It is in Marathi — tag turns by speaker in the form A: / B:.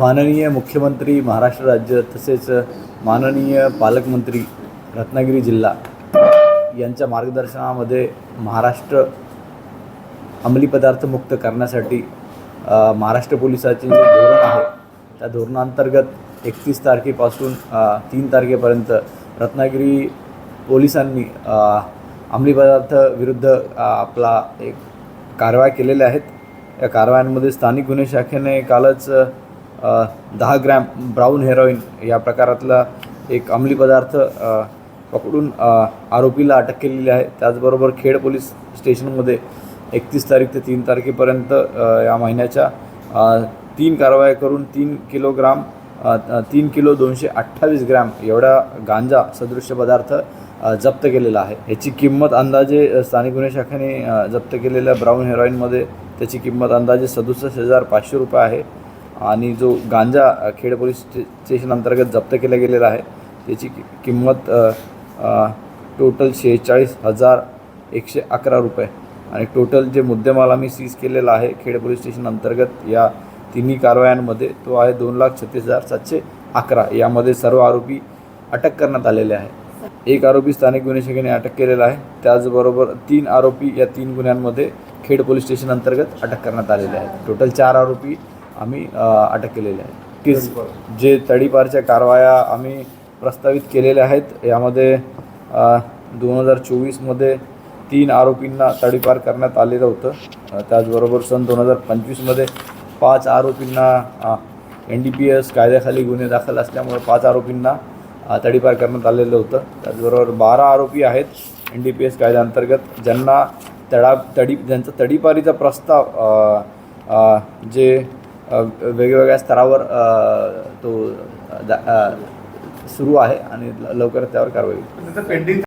A: माननीय मुख्यमंत्री महाराष्ट्र राज्य तसेच माननीय पालकमंत्री रत्नागिरी जिल्हा यांच्या मार्गदर्शनामध्ये महाराष्ट्र अंमली पदार्थ मुक्त करण्यासाठी महाराष्ट्र पोलिसाचे जे धोरण आहे त्या धोरणांतर्गत एकतीस तारखेपासून तीन तारखेपर्यंत रत्नागिरी पोलिसांनी अंमली पदार्थ विरुद्ध आपला एक कारवाया केलेल्या आहेत. या कारवायांमध्ये स्थानिक गुन्हे शाखेने कालच दहा ग्रॅम ब्राऊन हेरोईन या प्रकारातला एक अंमली पदार्थ पकडून आरोपीला अटक केलेली आहे. त्याचबरोबर खेड पोलीस स्टेशनमध्ये एकतीस तारीख ते तीन तारखेपर्यंत या महिन्याच्या तीन कारवाया करून तीन किलोग्राम तीन किलो दोनशे अठ्ठावीस ग्रॅम एवढा गांजा सदृश्य पदार्थ जप्त केलेला आहे. याची किंमत अंदाजे स्थानिक गुन्हे शाखेने जप्त केलेल्या ब्राऊन हेरोईनमध्ये त्याची किंमत अंदाजे सदुसष्ट हजार पाचशे रुपये आहे. आणि जो गांजा खेड पोलीस स्टेशन अंतर्गत जप्त केला गेलेला आहे त्याची कि- किंमत टोटल शेहेचाळीस हजार एकशे अकरा रुपये. आणि टोटल जे मुद्देमाल आम्ही सीज केलेला आहे खेड पोलीस स्टेशन अंतर्गत या तिन्ही कारवायांमध्ये तो आहे दोन लाख छत्तीस हजार सातशे अकरा. यामध्ये सर्व आरोपी अटक करण्यात आलेले आहे एक आरोपी स्थानिक गुन्हे शाखेने अटक केलेला आहे. त्याचबरोबर तीन आरोपी या तीन गुन्ह्यांमध्ये खेड पोलीस स्टेशन अंतर्गत अटक करण्यात आलेले आहे टोटल चार आरोपी आम्ही अटक केलेले आहेत की जे तडीपारच्या कारवाया आम्ही प्रस्तावित केलेल्या आहेत यामध्ये दोन हजार चोवीसमध्ये तीन आरोपींना तडीपार करण्यात आलेलं होतं. त्याचबरोबर सन दोन हजार पंचवीसमध्ये पाच आरोपींना एन डी पी एस कायद्याखाली गुन्हे दाखल असल्यामुळे पाच आरोपींना तडीपार करण्यात आलेलं होतं. त्याचबरोबर बारा आरोपी आहेत एन डी पी एस कायद्याअंतर्गत ज्यांना तडा तडी ज्यांचा तडीपारीचा प्रस्ताव जे वेगवेगळ्या स्तरावर तो दा- सुरू आहे आणि लवकरच त्यावर कारवाई
B: पेंडिंग